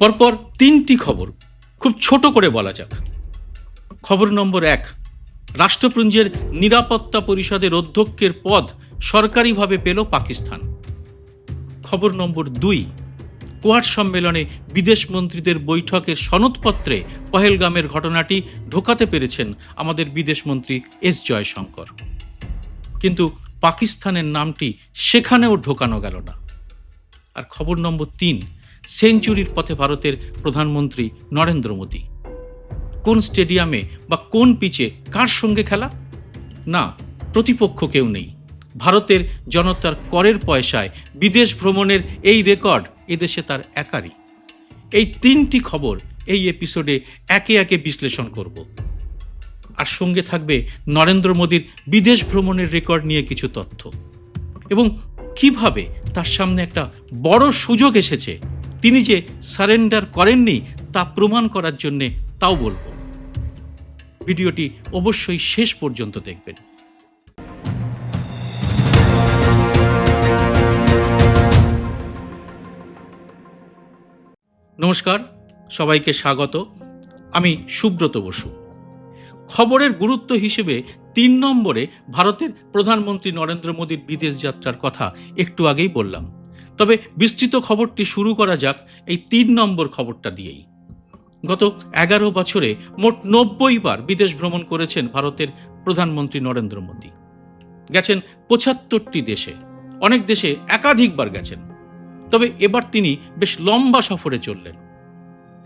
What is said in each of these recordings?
পরপর তিনটি খবর, খুব ছোট করে বলা যাক। খবর নম্বর এক, রাষ্ট্রপুঞ্জের নিরাপত্তা পরিষদের অধ্যক্ষের পদ সরকারিভাবে পেল পাকিস্তান। খবর নম্বর দুই, কোয়াড সম্মেলনে বিদেশ মন্ত্রীদের বৈঠকের সনদপত্রে পহেলগামের ঘটনাটি ঢোকাতে পেরেছেন আমাদের বিদেশমন্ত্রী এস জয়শঙ্কর। কিন্তু পাকিস্তানের নামটি সেখানেও ঢোকানো গেল না। আর খবর নম্বর তিন সেঞ্চুরির পথে ভারতের প্রধানমন্ত্রী নরেন্দ্র মোদী। কোন স্টেডিয়ামে বা কোন পিচে কার সঙ্গে খেলা? না, প্রতিপক্ষ কেউ নেই। ভারতের জনতার করের পয়সায় বিদেশ ভ্রমণের এই রেকর্ড এদেশে তার একারই। এই তিনটি খবর এই এপিসোডে একে একে বিশ্লেষণ করব। আর সঙ্গে থাকবে নরেন্দ্র মোদীর বিদেশ ভ্রমণের রেকর্ড নিয়ে কিছু তথ্য। এবং কীভাবে তার সামনে একটা বড় সুযোগ এসেছে তিনি যে সারেন্ডার করেননি তা প্রমাণ করার জন্যে তাও বলব। ভিডিওটি অবশ্যই শেষ পর্যন্ত দেখবেন। নমস্কার, সবাইকে স্বাগত। আমি সুব্রত বসু। খবরের গুরুত্ব হিসেবে তিন নম্বরে ভারতের প্রধানমন্ত্রী নরেন্দ্র মোদীর বিদেশ যাত্রার কথা একটু আগেই বললাম। তবে বিস্তৃত খবরটি শুরু করা যাক এই তিন নম্বর খবরটা দিয়েই। গত এগারো বছরে মোট নব্বই বার বিদেশ ভ্রমণ করেছেন ভারতের প্রধানমন্ত্রী নরেন্দ্র মোদী। গেছেন পঁচাত্তরটি দেশে। অনেক দেশে একাধিকবার গেছেন। তবে এবার তিনি বেশ লম্বা সফরে চললেন।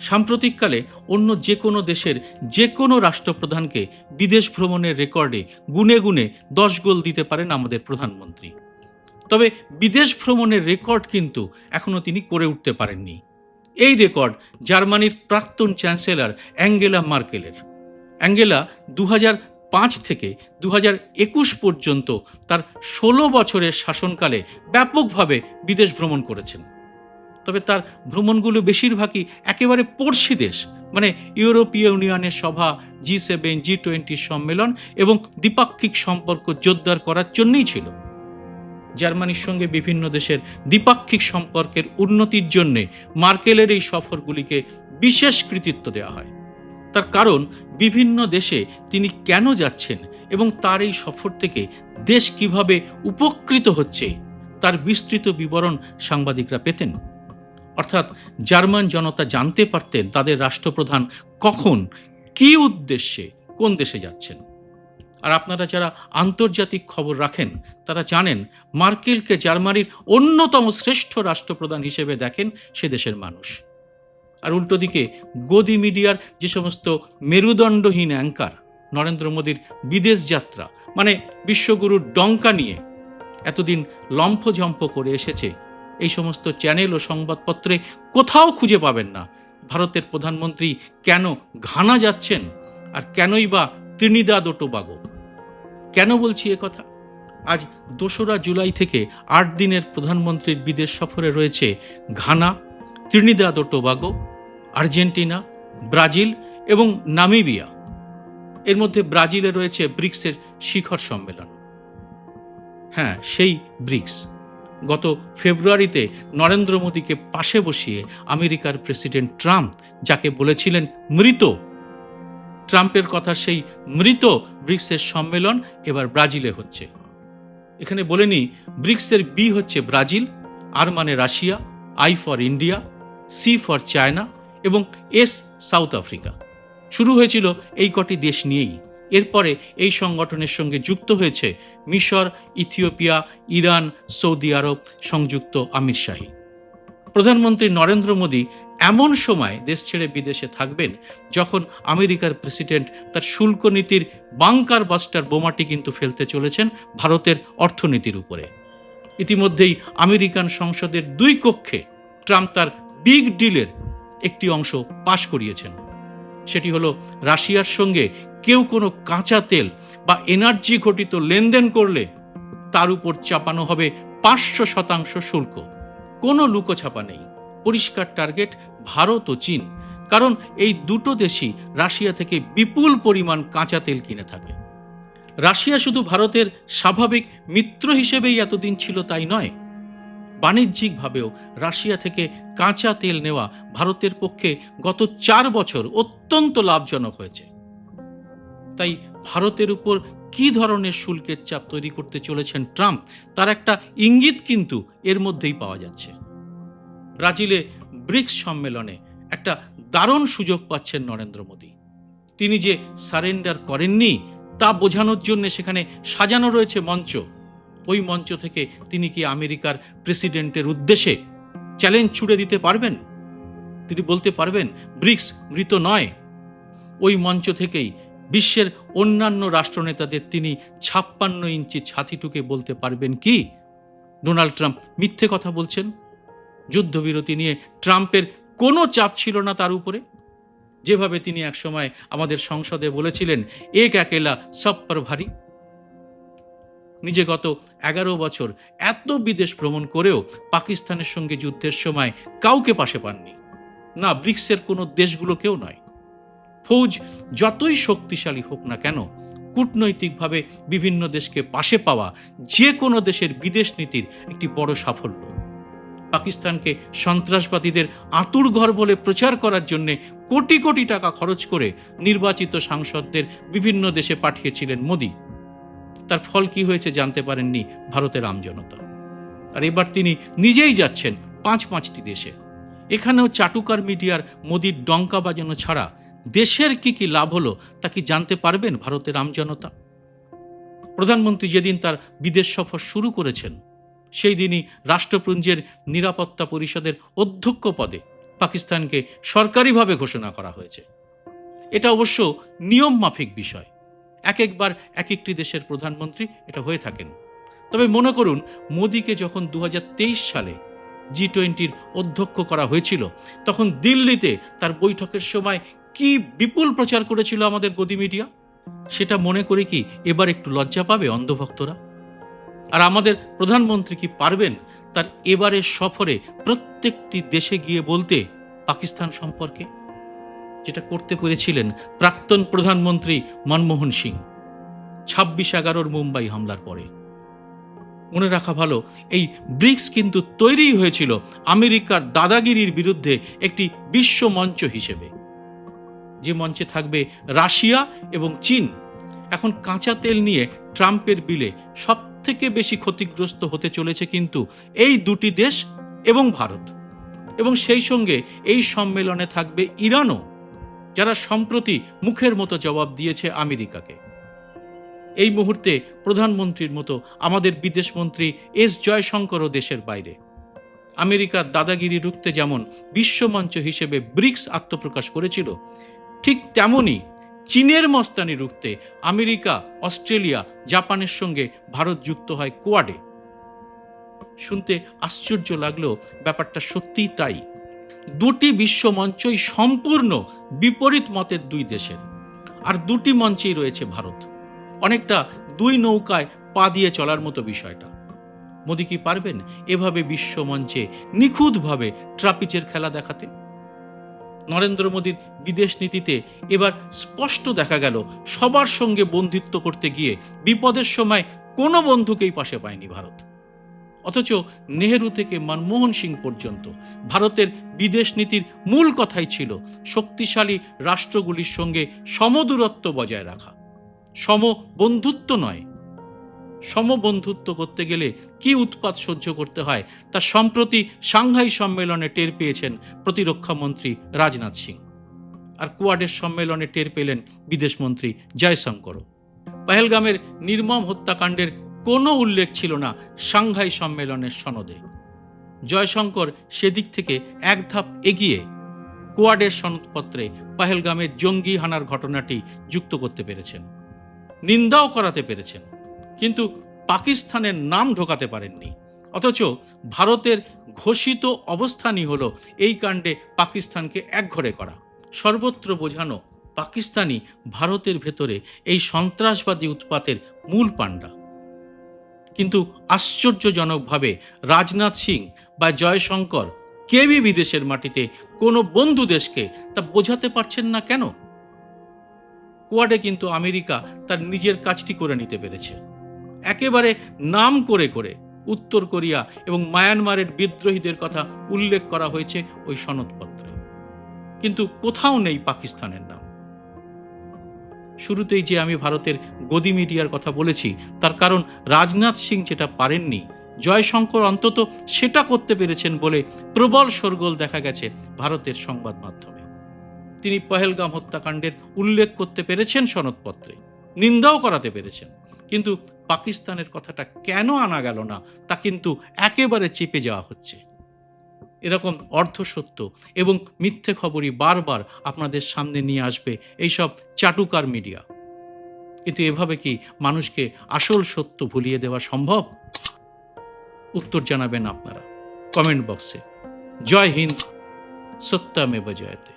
সাম্প্রতিককালে অন্য যে কোনো দেশের যে কোনো রাষ্ট্রপ্রধানকে বিদেশ ভ্রমণের রেকর্ডে গুনে গুনে দশ গোল দিতে পারেন আমাদের প্রধানমন্ত্রী। তবে বিদেশ ভ্রমণের রেকর্ড কিন্তু এখনও তিনি করে উঠতে পারেননি। এই রেকর্ড জার্মানির প্রাক্তন চ্যান্সেলর অ্যাঙ্গেলা মার্কেলের। অ্যাঙ্গেলা দু পাঁচ থেকে দু একুশ পর্যন্ত তার ষোলো বছরের শাসনকালে ব্যাপকভাবে বিদেশ ভ্রমণ করেছেন। তবে তার ভ্রমণগুলো বেশিরভাগই একেবারে পড়শি দেশ মানে ইউরোপীয় ইউনিয়নের সভা, জি সেভেন, জি টোয়েন্টি সম্মেলন এবং দ্বিপাক্ষিক সম্পর্ক জোরদার করার জন্যই ছিল। জার্মানির সঙ্গে বিভিন্ন দেশের দ্বিপাক্ষিক সম্পর্কের উন্নতির জন্যে মার্কেলের এই সফরগুলিকে বিশেষ কৃতিত্ব দেওয়া হয়। তার কারণ, বিভিন্ন দেশে তিনি কেন যাচ্ছেন এবং তার এই সফর থেকে দেশ কীভাবে উপকৃত হচ্ছে, তার বিস্তৃত বিবরণ সাংবাদিকরা পেতেন। অর্থাৎ, জার্মান জনতা জানতে পারতেন তাদের রাষ্ট্রপ্রধান কখন, কি উদ্দেশ্যে কোন দেশে যাচ্ছেন। আর আপনারা যারা আন্তর্জাতিক খবর রাখেন, তারা জানেন মার্কেলকে জার্মানির অন্যতম শ্রেষ্ঠ রাষ্ট্রপ্রধান হিসেবে দেখেন সে দেশের মানুষ। আর উল্টো দিকে, গদি মিডিয়ার যে সমস্ত মেরুদণ্ডহীন অ্যাঙ্কার, নরেন্দ্র মোদীর বিদেশ যাত্রা মানে বিশ্বগুরুর ডঙ্কা নিয়ে এতদিন লম্ফঝম্প করে এসেছে, এই সমস্ত চ্যানেল ও সংবাদপত্রে কোথাও খুঁজে পাবেন না। ভারতের প্রধানমন্ত্রী কেন ঘানা যাচ্ছেন? আর কেনই বা ত্রিনিদাদ ও টোবাগো? কেন বলছি কথা? আজ দোসরা জুলাই থেকে আট দিনের প্রধানমন্ত্রীর বিদেশ সফরে রয়েছে ঘানা, ত্রিনিদাদ ও টোবাগো, আর্জেন্টিনা, ব্রাজিল এবং নামিবিয়া। এর মধ্যে ব্রাজিলে রয়েছে ব্রিক্সের শিখর সম্মেলন। হ্যাঁ সেই ব্রিক্স। গত ফেব্রুয়ারিতে নরেন্দ্র মোদীকে পাশে বসিয়ে আমেরিকার প্রেসিডেন্ট ট্রাম্প, যাকে বলেছিলেন মৃত ট্রাম্পের কথা সেই মৃত ব্রিক্সের সম্মেলন এবার ব্রাজিলে হচ্ছে। এখানে বলে নি, ব্রিক্সের বি হচ্ছে ব্রাজিল আর মানে Russia I for India C for China এবং এস সাউথ আফ্রিকা শুরু হয়েছিল এই কটি দেশ নিয়েই। এরপরে এই সংগঠনের সঙ্গে যুক্ত হয়েছে মিশর, ইথিওপিয়া, ইরান, সৌদি আরব, সংযুক্ত আমির শাহী। প্রধানমন্ত্রী নরেন্দ্র মোদী এমন সময় দেশ ছেড়ে বিদেশে থাকবেন যখন আমেরিকার প্রেসিডেন্ট তার শুল্ক নীতির বাংকার বাস্টার বোমাটি কিন্তু ফেলতে চলেছেন ভারতের অর্থনীতির উপরে। ইতিমধ্যেই আমেরিকান সংসদের দুই কক্ষে ট্রাম্প তার বিগ ডিলের একটি অংশ পাশ করিয়েছেন। সেটি হলো রাশিয়ার সঙ্গে কেউ কোনো কাঁচা তেল বা এনার্জি ঘটিত লেনদেন করলে তার উপর চাপানো হবে পাঁচশো শতাংশ শুল্ক। কোনো লুকোছাপা নেই। পরিষ্কার টার্গেট ভারত ও চীন, কারণ এই দুটো দেশই রাশিয়া থেকে বিপুল পরিমাণ কাঁচা তেল কিনে থাকে। রাশিয়া শুধু ভারতের স্বাভাবিক মিত্র হিসেবেই এতদিন ছিল তাই নয়। বাণিজ্যিকভাবেও রাশিয়া থেকে কাঁচা তেল নেওয়া ভারতের পক্ষে গত চার বছর অত্যন্ত লাভজনক হয়েছে। তাই ভারতের উপর কি ধরনের শুল্কের চাপ তৈরি করতে চলেছেন ট্রাম্প, তার একটা ইঙ্গিত কিন্তু এর মধ্যেই পাওয়া যাচ্ছে। ব্রাজিলে ব্রিক্স সম্মেলনে একটা দারুণ সুযোগ পাচ্ছেন নরেন্দ্র মোদী। তিনি যে সারেন্ডার করেননি, তা বোঝানোর জন্য সেখানে সাজানো রয়েছে মঞ্চ। ওই মঞ্চ থেকে তিনি কি আমেরিকার প্রেসিডেন্টের উদ্দেশ্যে চ্যালেঞ্জ ছুড়ে দিতে পারবেন? তিনি বলতে পারবেন, ব্রিক্স মৃত নয়। ওই মঞ্চ থেকেই বিশ্বের অন্যান্য রাষ্ট্রনেতাদের তিনি ছাপ্পান্ন ইঞ্চি ছাতিটুকে বলতে পারবেন কি? ডোনাল্ড ট্রাম্প মিথ্যে কথা বলছেন? যুদ্ধবিরতি নিয়ে ট্রাম্পের কোনো চাপ ছিল না তার উপরে? যেভাবে তিনি একসময় আমাদের সংসদে বলেছিলেন, এক একেলা সব পর ভারী। নিজে গত এগারো বছর এত বিদেশ ভ্রমণ করেও পাকিস্তানের সঙ্গে যুদ্ধের সময় কাউকে পাশে পাননি। না, ব্রিক্সের কোনো দেশগুলোকেও নয়। ফৌজ যতই শক্তিশালী হোক না কেন, কূটনৈতিকভাবে বিভিন্ন দেশকে পাশে পাওয়া যে কোনো দেশের বিদেশ নীতির একটি বড় সাফল্য। পাকিস্তানকে সন্ত্রাসবাদীদের আতুর ঘর বলে প্রচার করার জন্য কোটি কোটি টাকা খরচ করে নির্বাচিত সাংসদদের বিভিন্ন দেশে পাঠিয়েছিলেন মোদী। তার ফল কি হয়েছে জানতে পারেননি ভারতের আমজনতা আর এবার তিনি নিজেই যাচ্ছেন পাঁচ পাঁচটি দেশে। এখানেও চাটুকার মিডিয়ার মোদির ডঙ্কা বাজানো ছাড়া দেশের কি কি লাভ হলো তা কি জানতে পারবেন ভারতের আমজনতা প্রধানমন্ত্রী যেদিন তার বিদেশ সফর শুরু করেছেন, সেই দিনই রাষ্ট্রপুঞ্জের নিরাপত্তা পরিষদের অধ্যক্ষ পদে পাকিস্তানকে সরকারিভাবে ঘোষণা করা হয়েছে। এটা অবশ্য নিয়ম মাফিক বিষয়। এক একবার এক একটি দেশের প্রধানমন্ত্রী এটা হয়ে থাকেন। তবে মনে করুন, মোদীকে যখন দু হাজার তেইশ সালে জি টোয়েন্টির অধ্যক্ষ করা হয়েছিল, তখন দিল্লিতে তার বৈঠকের সময় কি বিপুল প্রচার করেছিল আমাদের গদি মিডিয়া? সেটা মনে করে কি এবার একটু লজ্জা পাবে অন্ধভক্তরা? আর আমাদের প্রধানমন্ত্রী কি পারবেন তার এবারের সফরে প্রত্যেকটি দেশে গিয়ে বলতে পাকিস্তান সম্পর্কে? যেটা করতে পেরেছিলেন প্রাক্তন প্রধানমন্ত্রী মনমোহন সিং ছাব্বিশ এগারোর মুম্বাই হামলার পরে। মনে রাখা ভালো, এই ব্রিক্স কিন্তু তৈরি হয়েছিল আমেরিকার দাদাগিরির বিরুদ্ধে একটি বিশ্ব মঞ্চ হিসেবে। যে মঞ্চে থাকবে রাশিয়া এবং চীন। এখন কাঁচা তেল নিয়ে ট্রাম্পের বিলে সব থেকে বেশি ক্ষতিগ্রস্ত হতে চলেছে কিন্তু এই দুটি দেশ এবং ভারত। এবং সেই সঙ্গে এই সম্মেলনে থাকবে ইরানও, যারা সম্প্রতি মুখের মতো জবাব দিয়েছে আমেরিকাকে। এই মুহূর্তে প্রধানমন্ত্রীর মতো আমাদের বিদেশমন্ত্রী এস জয়শঙ্করও দেশের বাইরে। আমেরিকার দাদাগিরি রুখতে যেমন বিশ্বমঞ্চ হিসেবে ব্রিক্স আত্মপ্রকাশ করেছিল ঠিক তেমনই চীনের মস্তানি রুখতে আমেরিকা, অস্ট্রেলিয়া, জাপানের সঙ্গে ভারত যুক্ত হয় কোয়াডে। শুনতে আশ্চর্য লাগলেও ব্যাপারটা সত্যিই তাই। দুটি বিশ্ব মঞ্চই সম্পূর্ণ বিপরীত মতের দুই দেশের, আর দুটি মঞ্চেই রয়েছে ভারত। অনেকটা দুই নৌকায় পা দিয়ে চলার মতো বিষয়টা। মোদী কি পারবেন এভাবে বিশ্বমঞ্চে নিখুঁতভাবে ট্রাপিচের খেলা দেখাতে? নরেন্দ্র মোদীর বিদেশ নীতিতে এবার স্পষ্ট দেখা গেল, সবার সঙ্গে বন্ধুত্ব করতে গিয়ে বিপদের সময় কোনো বন্ধুকেই পাশে পায়নি ভারত। অথচ নেহেরু থেকে মনমোহন সিং পর্যন্ত ভারতের বিদেশ নীতির মূল কথাই ছিল শক্তিশালী রাষ্ট্রগুলির সঙ্গে সমদূরত্ব বজায় রাখা। সম বন্ধুত্ব নয় সমবন্ধুত্ব করতে গেলে কি উৎপাত সহ্য করতে হয় তা সম্প্রতি সাংহাই সম্মেলনে টের পেয়েছেন প্রতিরক্ষা মন্ত্রী রাজনাথ সিং। আর কোয়াডের সম্মেলনে টের পেলেন বিদেশমন্ত্রী জয়শঙ্করও। পহেলগামের নির্মম হত্যাকাণ্ডের কোনো উল্লেখ ছিল না সাংহাই সম্মেলনের সনদে। জয়শঙ্কর সেদিক থেকে এক ধাপ এগিয়ে কোয়াডের সনদপত্রে পহেলগামের জঙ্গি হানার ঘটনাটি যুক্ত করতে পেরেছেন। নিন্দাও করাতে পেরেছেন। কিন্তু পাকিস্তানের নাম ঢোকাতে পারেননি। অথচ ভারতের ঘোষিত অবস্থানই হলো এই কাণ্ডে পাকিস্তানকে একঘরে করা। সর্বত্র বোঝানো পাকিস্তানি ভারতের ভেতরে এই সন্ত্রাসবাদী উৎপাতের মূল পাণ্ডা। কিন্তু আশ্চর্যজনকভাবে রাজনাথ সিং বা জয়শঙ্কর কেবি বিদেশের মাটিতে কোনো বন্ধু দেশকে তা বোঝাতে পারছেন না কেন? কোয়াডে কিন্তু আমেরিকা তার নিজের কাজটি করে নিতে পেরেছে। একেবারে নাম করে করে উত্তর কোরিয়া এবং মায়ানমারের বিদ্রোহীদের কথা উল্লেখ করা হয়েছে ওই সনদপত্রে। কিন্তু কোথাও নেই পাকিস্তানের নাম। শুরুতেই যে আমি ভারতের গদি মিডিয়ার কথা বলেছি, তার কারণ রাজনাথ সিং যেটা পারেননি, জয়শঙ্কর অন্তত সেটা করতে পেরেছেন বলে প্রবল শোরগোল দেখা গেছে ভারতের সংবাদ মাধ্যমে। তিনি পহেলগাম হত্যাকাণ্ডের উল্লেখ করতে পেরেছেন সনদপত্রে, নিন্দাও করাতে পেরেছেন। কিন্তু পাকিস্তানের কথাটা কেন আনা গেল না তা কিন্তু একেবারে চেপে যাওয়া হচ্ছে। এরকম অর্ধসত্য এবং মিথ্যে খবরই বারবার আপনাদের সামনে নিয়ে আসবে এইসব চাটুকার মিডিয়া। কিন্তু এভাবে কি মানুষকে আসল সত্য ভুলিয়ে দেওয়া সম্ভব? উত্তর জানাবেন আপনারা। কমেন্ট বক্সে। জয় হিন্দ। সত্যামেব জয়তে।